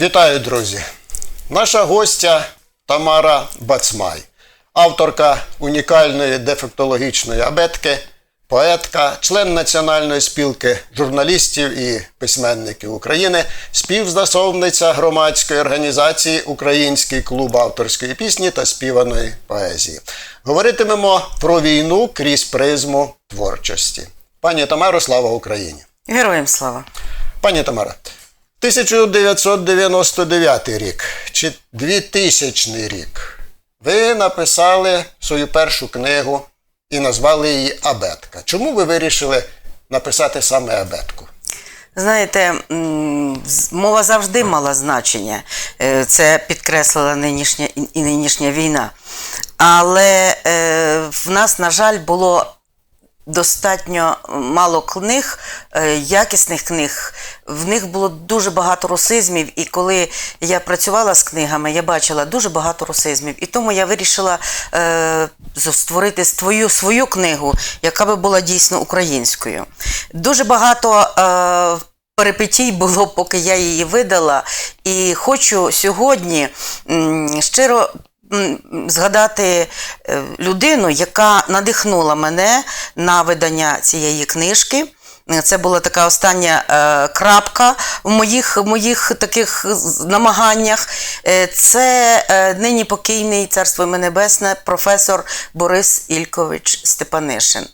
Вітаю, друзі! Наша гостя Тамара Бацмай, авторка унікальної дефектологічної абетки, поетка, член Національної спілки журналістів і письменників України, співзасновниця громадської організації Український клуб авторської пісні та співаної поезії. Говоритимемо про війну крізь призму творчості. Пані Тамаро, слава Україні! Героям слава. Пані Тамара, 1999 рік чи 2000 рік ви написали свою першу книгу і назвали її Абетка. Чому ви вирішили написати саме Абетку? Знаєте, мова завжди мала значення. Е, Це підкреслила нинішня і- нинішня війна. Але е, в нас, на жаль, було достатньо мало книг, е, якісних книг. В них було дуже багато русизмів, і коли я працювала з книгами, я бачила дуже багато русизмів. І тому я вирішила е, створити свою, свою книгу, яка би була дійсно українською. Дуже багато. Е, Перепитій було, поки я її видала, і хочу сьогодні щиро згадати е, людину, яка надихнула мене на видання цієї книжки. Це була така остання е, крапка в моїх, моїх таких намаганнях. Е, це нині покійний царство небесне професор Борис Ількович Степанишин.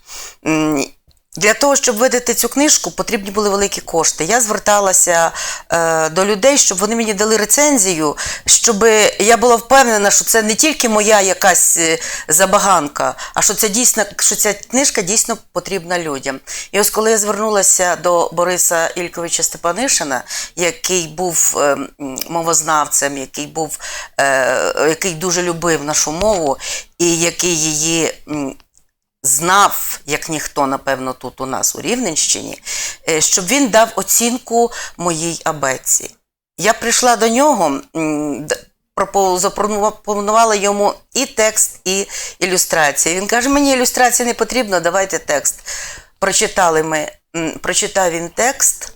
Для того, щоб видати цю книжку, потрібні були великі кошти. Я зверталася е, до людей, щоб вони мені дали рецензію, щоб я була впевнена, що це не тільки моя якась е, забаганка, а що це дійсно, що ця книжка дійсно потрібна людям. І ось коли я звернулася до Бориса Ільковича Степанишина, який був е, мовознавцем, який був, е, який дуже любив нашу мову і який її. Знав, як ніхто, напевно, тут у нас у Рівненщині, е, щоб він дав оцінку моїй абетці. Я прийшла до нього, запропонувала йому і текст, і ілюстрації. Він каже: мені ілюстрації не потрібно, давайте текст. Прочитали ми, прочитав він текст,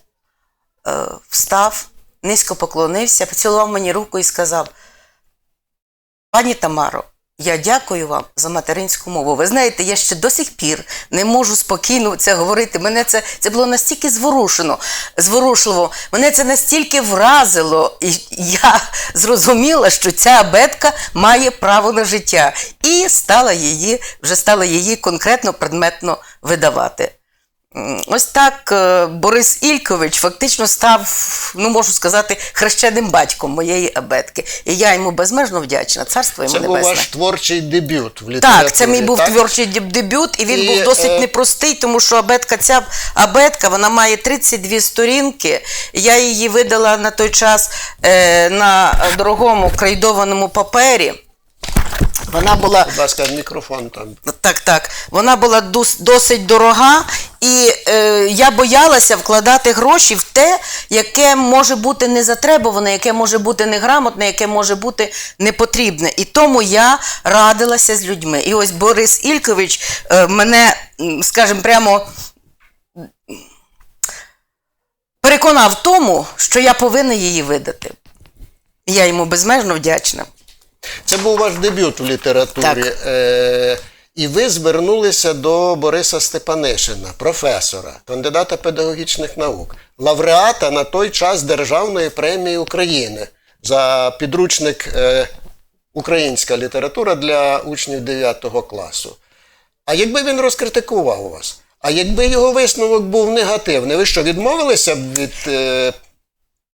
е, встав, низько поклонився, поцілував мені руку і сказав: Пані Тамаро, я дякую вам за материнську мову. Ви знаєте, я ще до сих пір не можу спокійно це говорити. Мене це, це було настільки зворушено, зворушливо, мене це настільки вразило, і я зрозуміла, що ця абетка має право на життя. І стала її, вже стала її конкретно предметно видавати. Ось так е, Борис Ількович фактично став, ну можу сказати, хрещеним батьком моєї абетки. І я йому безмежно вдячна. Царство йому Це був ваш творчий дебют в літературі. Так, це мій був так? творчий дебют, і він І, був досить е, непростий, тому що абетка, ця абетка, вона має 32 сторінки. Я її видала на той час е, на дорогому крейдованому папері. Вона була Будь ласка, мікрофон там. так, так. Вона була дос- досить дорога, і е, я боялася вкладати гроші в те, яке може бути не затребуване, яке може бути неграмотне, яке може бути непотрібне. І тому я радилася з людьми. І ось Борис Ількович е, мене, м, скажімо, прямо. Переконав в тому, що я повинна її видати. Я йому безмежно вдячна. Це був ваш дебют в літературі. Так. Е- і ви звернулися до Бориса Степанишина, професора, кандидата педагогічних наук, лауреата на той час Державної премії України за підручник е- Українська література для учнів 9 класу. А якби він розкритикував вас, а якби його висновок був негативний, ви що, відмовилися б від е-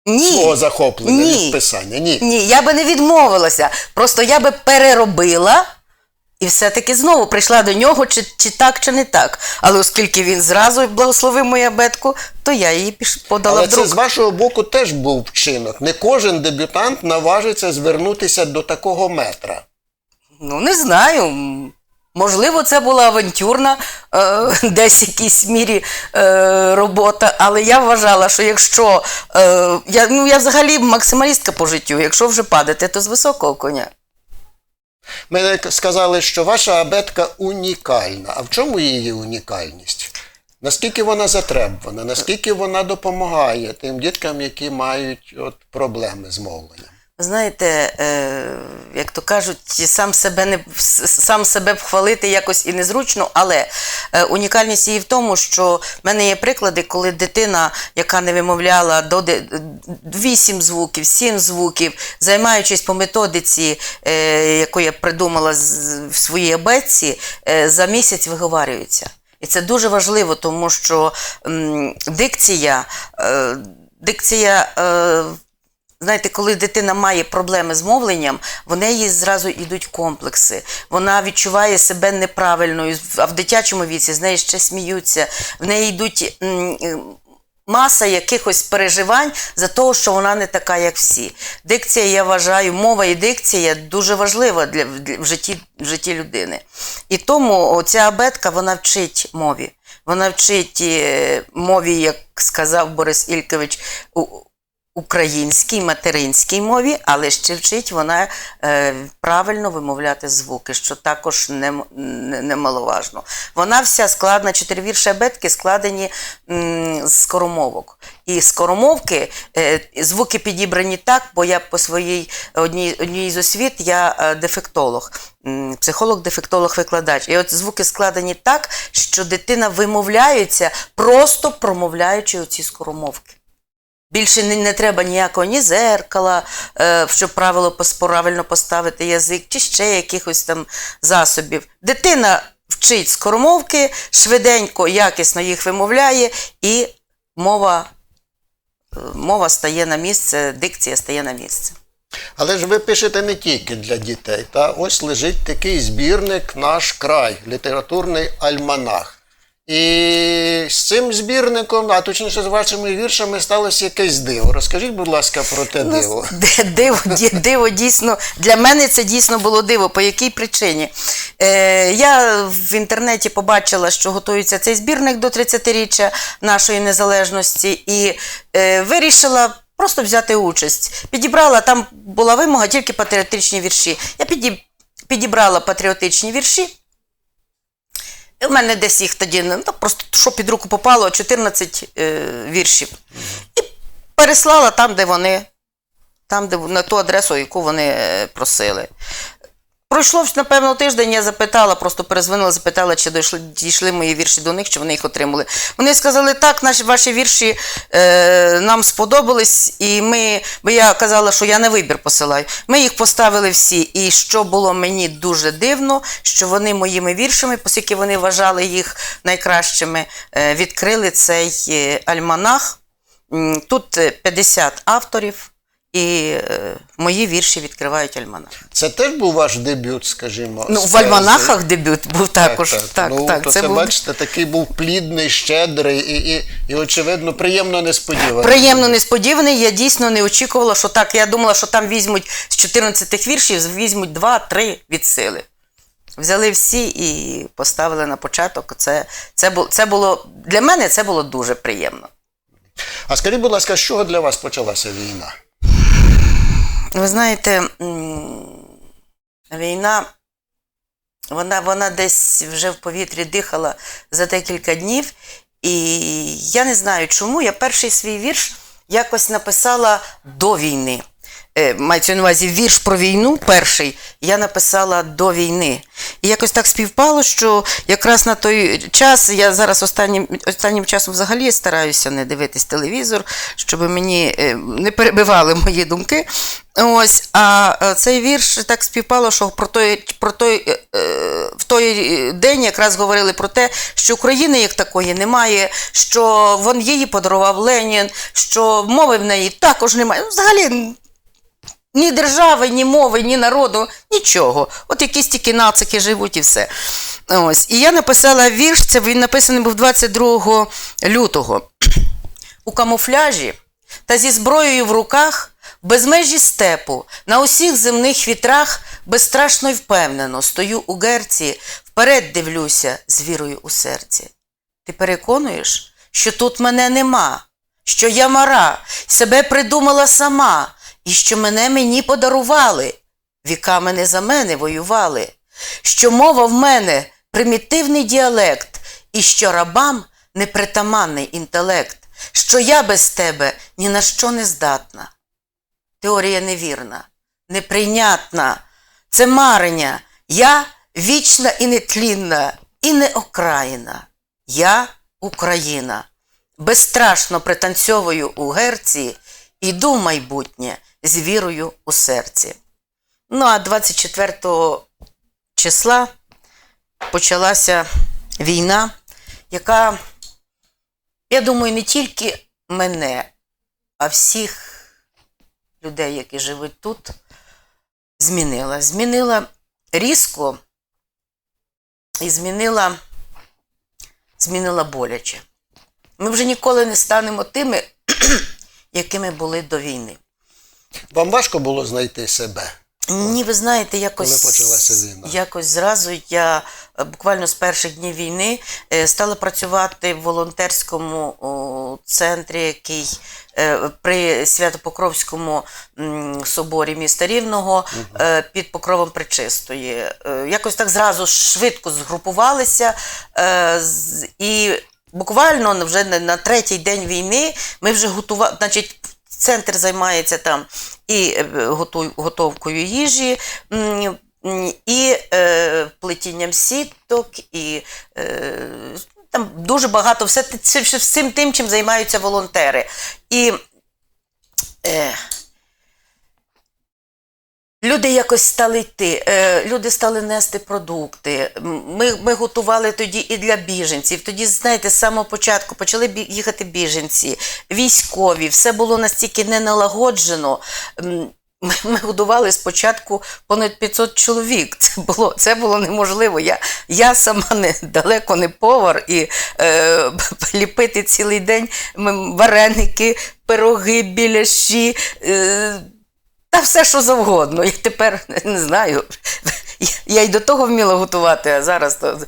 Ні. свого захоплення Ні. від писання? Ні. Ні, я би не відмовилася. Просто я би переробила і все-таки знову прийшла до нього, чи, чи так, чи не так. Але оскільки він зразу благословив мою абетку, то я її піш... подала Але в це з вашого боку теж був вчинок. Не кожен дебютант наважиться звернутися до такого метра. Ну, не знаю. Можливо, це була авантюрна е, десь в якійсь мірі е, робота, але я вважала, що якщо е, я, ну, я взагалі максималістка по життю, якщо вже падати, то з високого коня. Ми сказали, що ваша абетка унікальна. А в чому її унікальність? Наскільки вона затребувана, наскільки вона допомагає тим діткам, які мають от, проблеми з мовленням? Знаєте, е, як то кажуть, сам себе не сам себе вхвалити якось і незручно, але е, унікальність її в тому, що в мене є приклади, коли дитина, яка не вимовляла до 8 звуків, 7 звуків, займаючись по методиці, е, яку я придумала в своїй абетці, за місяць виговарюється. І це дуже важливо, тому що дикція, дикція. Знаєте, коли дитина має проблеми з мовленням, в неї зразу йдуть комплекси. Вона відчуває себе неправильною, а в дитячому віці з неї ще сміються. В неї йдуть е, маса якихось переживань за того, що вона не така, як всі. Дикція, я вважаю, мова і дикція дуже важлива для, для- в, житті, в житті людини. І тому ця абетка вона вчить мові. Вона вчить е, мові, як сказав Борис Ількович, українській материнській мові, але ще вчить вона е, правильно вимовляти звуки, що також не, не, немаловажно. Вона вся складна, чотири вірші абетки складені м, з скоромовок. І скоромовки, е, звуки підібрані так, бо я по своїй одній, одній з освіт я е, дефектолог, психолог-дефектолог-викладач. І от звуки складені так, що дитина вимовляється, просто промовляючи оці скоромовки. Більше не, не треба ніякого ні зеркала, е, щоб правило правильно поставити язик, чи ще якихось там засобів. Дитина вчить скоромовки, швиденько, якісно їх вимовляє, і мова, е, мова стає на місце, дикція стає на місце. Але ж ви пишете не тільки для дітей. Та ось лежить такий збірник Наш край, літературний альманах. І з цим збірником, а точніше з вашими віршами, сталося якесь диво. Розкажіть, будь ласка, про те диво. Д- Диво, диво дійсно для мене це дійсно було диво. По якій причині? Е, я в інтернеті побачила, що готується цей збірник до 30-річчя нашої незалежності, і е, вирішила. Просто взяти участь. Підібрала, там була вимога тільки патріотичні вірші. Я підібрала патріотичні вірші. В мене десь їх тоді, ну, просто що під руку попало, 14 е, віршів. І переслала там, де вони там, де на ту адресу, яку вони е, просили. Пройшло, напевно, тиждень, я запитала, просто перезвонила, запитала, чи дійшли, дійшли мої вірші до них, чи вони їх отримали. Вони сказали, так, наші ваші вірші е, нам сподобались, і ми, бо я казала, що я на вибір посилаю. Ми їх поставили всі. І що було мені дуже дивно, що вони моїми віршами, оскільки вони вважали їх найкращими, е, відкрили цей е, альманах. Тут е, 50 авторів, і е, мої вірші відкривають альманах. Це теж був ваш дебют, скажімо. Ну, в альманахах дебют був також. Так, так, ну, то це це, був бачите, такий був плідний, щедрий і, і, і очевидно, приємно несподіваний. приємно несподіваний. Я дійсно не очікувала, що так. Я думала, що там візьмуть з 14 віршів, візьмуть 2-3 від сили. Взяли всі і поставили на початок. Це, це, це було для мене це було дуже приємно. А скажіть, будь ласка, з чого для вас почалася війна? Ви знаєте, війна, вона, вона десь вже в повітрі дихала за декілька днів. І я не знаю чому. Я перший свій вірш якось написала до війни. Е, Мається на увазі вірш про війну, перший, я написала до війни. І якось так співпало, що якраз на той час, я зараз останнім, останнім часом взагалі стараюся не дивитись телевізор, щоб мені е, не перебивали мої думки. Ось, а е, цей вірш так співпало, що про той, про той, в той день якраз говорили про те, що України як такої немає, що вон її подарував Ленін, що мови в неї також немає. Ну, взагалі ні держави, ні мови, ні народу, нічого. От якісь тільки нацики живуть і все. Ось. І я написала вірш, це він написаний був 22 лютого. У камуфляжі та зі зброєю в руках, в безмежі степу, на усіх земних вітрах безстрашно й впевнено стою у герці, вперед дивлюся з вірою у серці. Ти переконуєш, що тут мене нема, що я мара, себе придумала сама, і що мене мені подарували, віками не за мене воювали, що мова в мене примітивний діалект, і що рабам непритаманний інтелект, що я без тебе ні на що не здатна. Теорія невірна, неприйнятна. Це марення. Я вічна і нетлінна, і неокраїна. Я Україна. Безстрашно пританцьовую у герці, іду в майбутнє з вірою у серці. Ну а 24 числа почалася війна, яка, я думаю, не тільки мене, а всіх людей, які живуть тут, змінила. Змінила різко і змінила, змінила боляче. Ми вже ніколи не станемо тими, якими були до війни. Вам важко було знайти себе? Ні, ви знаєте, якось, Коли почалася війна? якось зразу я е, буквально з перших днів війни е, стала працювати в волонтерському центрі, який е, при Святопокровському соборі міста Рівного е, під покровом Пречистої. Якось так зразу швидко згрупувалися і буквально вже на третій день війни ми вже готували, значить, Центр займається там і е, готовкою їжі, і е, плетінням сіток, і е, там дуже багато все, всім тим, чим займаються волонтери. І Люди якось стали йти, е, люди стали нести продукти. Ми, ми готували тоді і для біженців. Тоді, знаєте, з самого початку почали їхати біженці, військові, все було настільки не налагоджено. Ми, ми годували спочатку понад 500 чоловік. Це було, це було неможливо. Я, я сама не, далеко не повар і е, ліпити цілий день вареники, пироги, біляші. Е, та все, що завгодно. Я тепер не знаю. Я, й до того вміла готувати, а зараз то.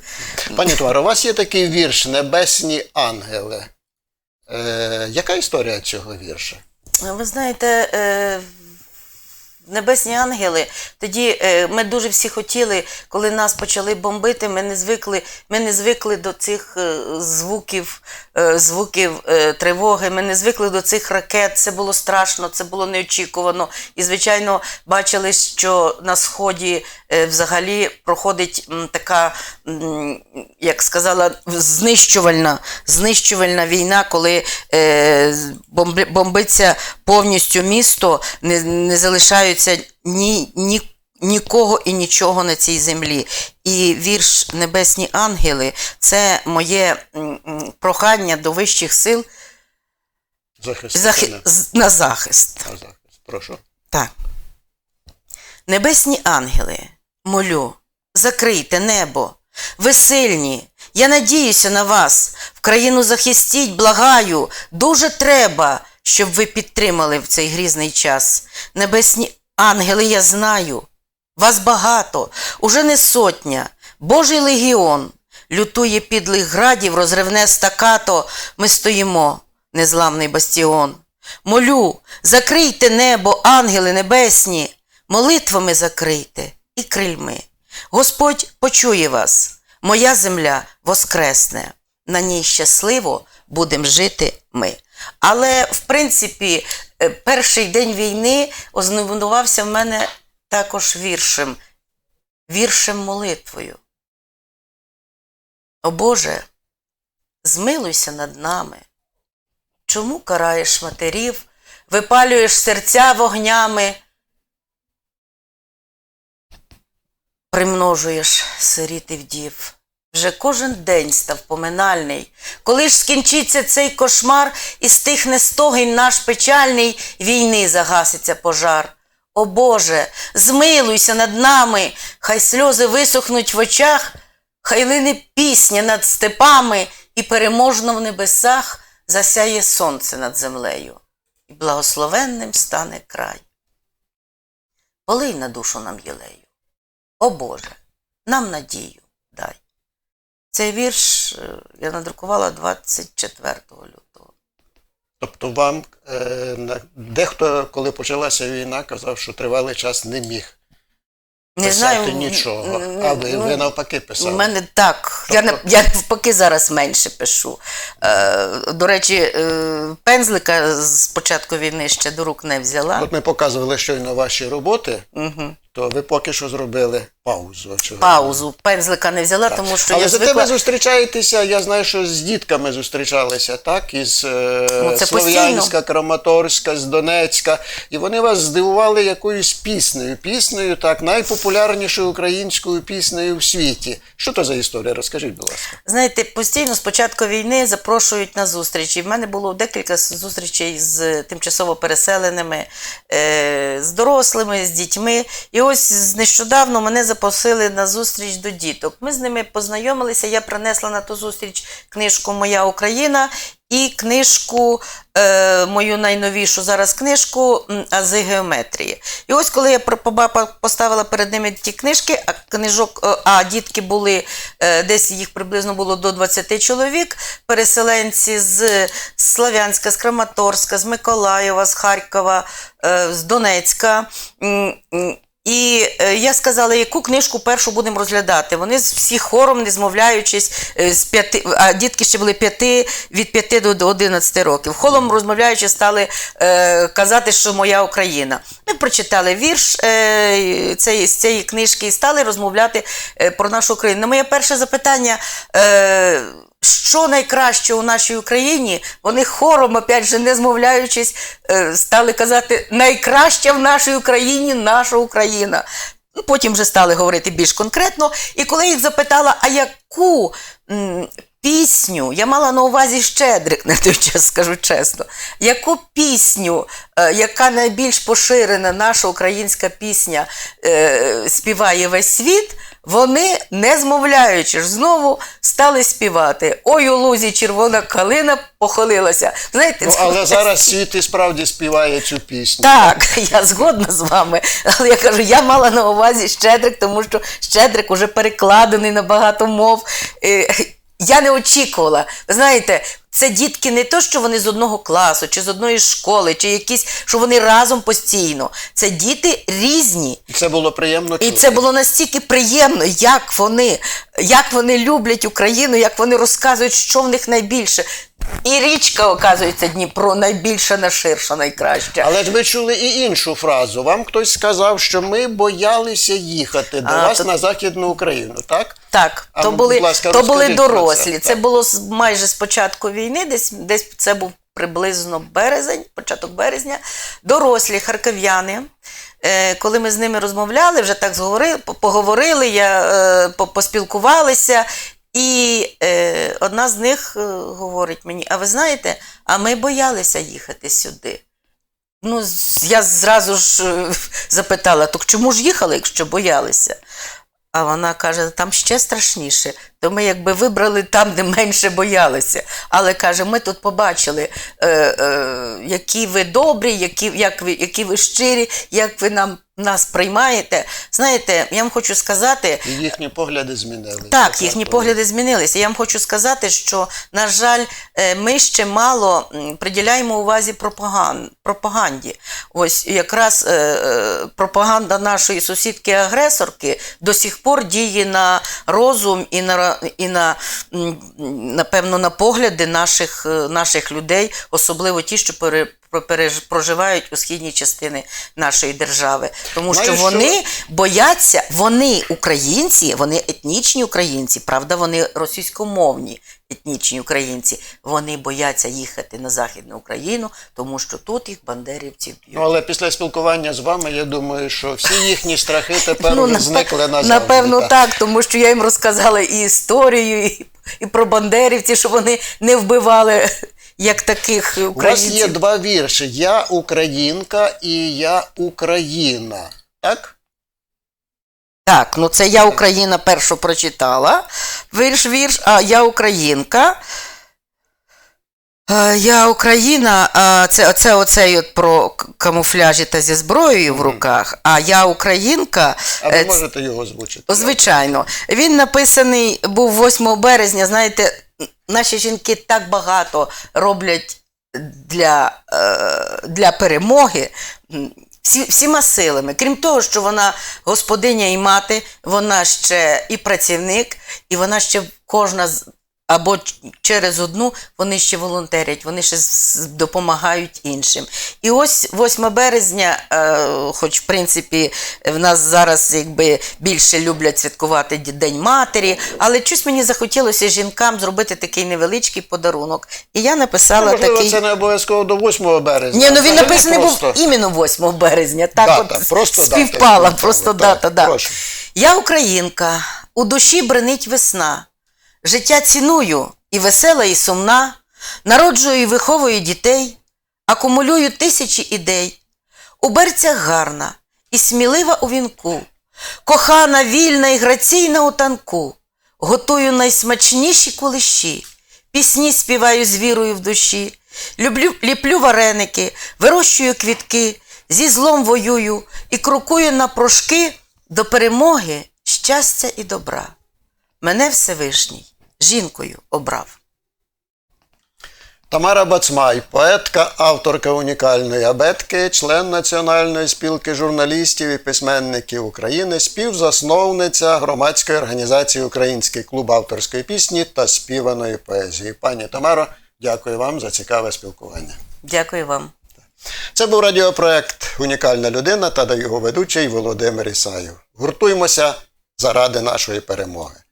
Пані Тваро, у вас є такий вірш Небесні ангели. Е, яка історія цього вірша? Ви знаєте, е, небесні ангели, тоді е, ми дуже всі хотіли, коли нас почали бомбити, ми не звикли, ми не звикли до цих е, звуків, е, звуків тривоги, ми не звикли до цих ракет. Це було страшно, це було неочікувано. І, звичайно, бачили, що на сході взагалі проходить така, як сказала, знищувальна, знищувальна війна, коли бомби- бомбиться повністю місто, не, не залишаються ні, ні, нікого і нічого на цій землі. І вірш Небесні ангели це моє прохання до вищих сил захи- на захист. на захист. Прошу. Так. Небесні ангели, молю, закрийте небо. Ви сильні. Я надіюся на вас. В країну захистіть, благаю. Дуже треба, щоб ви підтримали в цей грізний час. Небесні ангели, я знаю. Вас багато, уже не сотня. Божий легіон. Лютує підлих градів, розривне стакато. Ми стоїмо, незламний бастіон. Молю, закрийте небо, ангели небесні, молитвами закрийте і крильми. Господь почує вас, моя земля воскресне, на ній щасливо будем жити ми. Але, в принципі, перший день війни ознаменувався в мене також віршем, віршем молитвою. О Боже, змилуйся над нами. Чому караєш матерів, випалюєш серця вогнями, примножуєш сиріт і вдів. Вже кожен день став поминальний. Коли ж скінчиться цей кошмар і стихне стогін наш печальний, війни загаситься пожар. О Боже, змилуйся над нами, хай сльози висохнуть в очах, хай лине пісня над степами, і переможно в небесах засяє сонце над землею, і благословенним стане край. Полий на душу нам єлею. О Боже, нам надію дай. Цей вірш е, я надрукувала 24 лютого. Тобто вам е, дехто, коли почалася війна, казав, що тривалий час не міг Не писати знаю, нічого. А ви, ну, ви навпаки У мене так. Я, я навпаки зараз менше пишу. Е, до речі, е, пензлика з початку війни ще до рук не взяла. От ми показували щойно ваші роботи, Угу. То ви поки що зробили паузу. очевидно. Паузу. Пензлика не взяла, тому що Але я зате звикла. ви зустрічаєтеся, я знаю, що з дітками зустрічалися, так? Із е, Ну, це Слов'янська, Краматорська, з Донецька. І вони вас здивували якоюсь піснею. Піснею, так, найпопулярнішою українською піснею в світі. Що то за історія? Розкажіть, будь ласка. Знаєте, постійно з початку війни запрошують на зустрічі. В мене було декілька зустрічей з тимчасово переселеними, е, з дорослими, з дітьми. І ось нещодавно мене запросили на зустріч до діток. Ми з ними познайомилися. Я принесла на ту зустріч книжку Моя Україна. І книжку, е, мою найновішу зараз книжку Ази геометрії. І ось коли я поставила перед ними ті книжки, а книжок, е, а дітки були е, десь їх приблизно було до 20 чоловік, переселенці з Славянська, з Краматорська, з Миколаєва, з Харкова, е, з Донецька. І е, я сказала, яку книжку першу будемо розглядати. Вони всі хором, не змовляючись, е, з п'яти, а дітки ще були п'яти, від 5 до, 11 років. Холом розмовляючи, стали е, казати, що моя Україна. Ми прочитали вірш е, цієї, з цієї книжки і стали розмовляти е, про нашу Україну. Моє перше запитання. Е, що найкраще у нашій Україні, вони хором, опять же, не змовляючись, е, стали казати найкраща в нашій Україні наша Україна. Ну, Потім вже стали говорити більш конкретно. І коли їх запитала, а яку пісню, я мала на увазі Щедрик на той час, скажу чесно, яку пісню, е, яка найбільш поширена, наша українська пісня, е, співає весь світ, вони, не змовляючи ж, знову стали співати. Ой, у лузі червона калина похилилася. Знаєте, Ну, це- але зараз світ і справді співає цю пісню. так, я згодна з вами. Але я кажу, я мала на увазі Щедрик, тому що Щедрик уже перекладений на багато мов. Я не очікувала. Ви знаєте, це дітки не то, що вони з одного класу, чи з одної школи, чи якісь, що вони разом постійно. Це діти різні. І це було приємно І це було настільки приємно, як вони, як вони люблять Україну, як вони розказують, що в них найбільше. І річка, оказується, Дніпро найбільша, найширша, найкраща. Але ж ви чули і іншу фразу. Вам хтось сказав, що ми боялися їхати до А, вас то- на Західну Україну, так? Так, А то ну, були, ласка, то були розкажіть про дорослі. це. Це, Так. було з- майже з початку війни, десь, десь це був приблизно березень, початок березня. Дорослі харків'яни. Е, коли ми з ними розмовляли, вже так зговорили, по- поговорили, я, е, по- поспілкувалися. І е, одна з них е, говорить мені: а ви знаєте, а ми боялися їхати сюди. Ну, я зразу ж е, запитала: так чому ж їхали, якщо боялися? А вона каже: там ще страшніше. То ми якби вибрали там, де менше боялися. Але каже, ми тут побачили, е, е, які ви добрі, які, як ви, які ви щирі, як ви нам, нас приймаєте. Знаєте, я вам хочу сказати, І їхні погляди змінилися. так, їхні погляди змінилися. Я вам хочу сказати, що, на жаль, е, ми ще мало м, приділяємо увазі пропаган- пропаганді. Ось якраз е, е, пропаганда нашої сусідки-агресорки до сих пор діє на розум і на, і на м, напевно, на погляди наших, е, наших людей, особливо ті, що пере, про- переж- проживають у східній частині нашої держави. Тому що Знаєш, що- вони бояться, вони українці, вони етнічні українці, правда, вони російськомовні етнічні українці. Вони бояться їхати на Західну Україну, тому що тут їх бандерівці б'ють. Ну, але після спілкування з вами, я думаю, що всі їхні страхи тепер вже напе- зникли назавжди. Ну, напевно, так, тому що я їм розказала і історію, і, і про бандерівці, що вони не вбивали як таких У вас є два вірші: Я українка і я Україна. Так? Так, ну це я Україна першу прочитала. Вірш, вірш, а я українка. Я Україна, це, це оцей от про камуфляжі та зі зброєю в руках. А я українка. А ви е, можете його озвучити? Звичайно, він написаний був 8 березня. Знаєте, наші жінки так багато роблять для, е, для перемоги. Всі, всіма силами. Крім того, що вона господиня і мати, вона ще і працівник, і вона ще кожна або через одну вони ще волонтерять, вони ще допомагають іншим. І ось 8 березня, е, хоч в принципі в нас зараз якби більше люблять святкувати День матері, але щось мені захотілося жінкам зробити такий невеличкий подарунок. І я написала Можливо, такий. це не обов'язково до 8 березня. Ні, ну він написаний просто. був іменно 8 березня. Так Дата, от просто співпала, співпала, просто так, дата. Да. Я українка, у душі бренить весна. Життя ціную і весела, і сумна. Народжую і виховую дітей, акумулюю тисячі ідей. У берцях гарна і смілива у вінку, кохана, вільна і граційна у танку. Готую найсмачніші кулиші, пісні співаю з вірою в душі. Люблю, ліплю вареники, вирощую квітки, зі злом воюю і крокую на прошки до перемоги, щастя і добра. Мене Всевишній жінкою обрав. Тамара Бацмай, поетка, авторка унікальної абетки, член Національної спілки журналістів і письменників України, співзасновниця громадської організації Український клуб авторської пісні та співаної поезії. Пані Тамаро, дякую вам за цікаве спілкування. Дякую вам. Це був радіопроект Унікальна людина та його ведучий Володимир Ісаєв. Гуртуймося заради нашої перемоги.